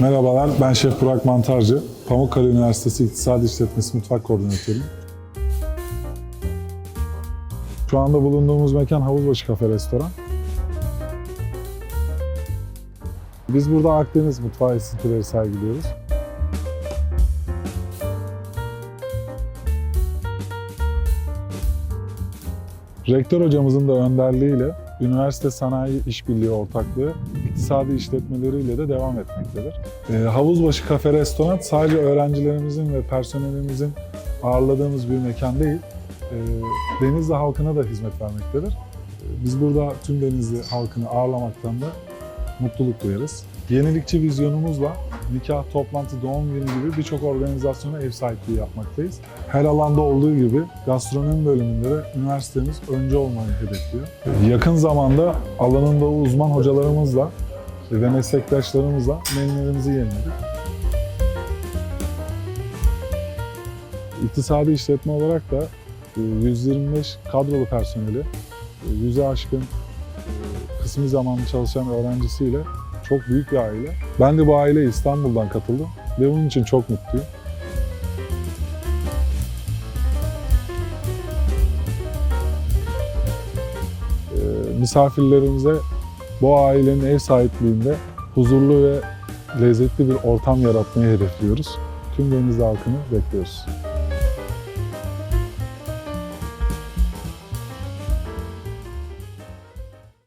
Merhabalar, ben Şef Burak Mantarcı. Pamukkale Üniversitesi İktisadi İşletmesi Mutfak Koordinatörüyüm. Şu anda bulunduğumuz mekan Havuzbaşı Kafe Restoran. Biz burada Akdeniz mutfağı esintileri sergiliyoruz. Rektör hocamızın da önderliğiyle üniversite sanayi işbirliği ortaklığı iktisadi işletmeleriyle de devam etmektedir. Ee, Havuzbaşı Kafe Restoran sadece öğrencilerimizin ve personelimizin ağırladığımız bir mekan değil, e, Denizli halkına da hizmet vermektedir. Ee, Biz burada tüm Denizli halkını ağırlamaktan da mutluluk duyarız. Yenilikçi vizyonumuzla nikah, toplantı, doğum günü gibi birçok organizasyona ev sahipliği yapmaktayız. Her alanda olduğu gibi gastronomi bölümünde de üniversitemiz önce olmayı hedefliyor. Yakın zamanda alanında uzman hocalarımızla ve meslektaşlarımızla menülerimizi yeniledik. İktisadi işletme olarak da e, 125 kadrolu personeli, e, 100'e aşkın e, kısmi zamanlı çalışan öğrencisiyle çok büyük bir aile. Ben de bu aileye İstanbul'dan katıldım ve bunun için çok mutluyum. Ee, misafirlerimize bu ailenin ev sahipliğinde huzurlu ve lezzetli bir ortam yaratmayı hedefliyoruz. Tüm Denizli halkını bekliyoruz.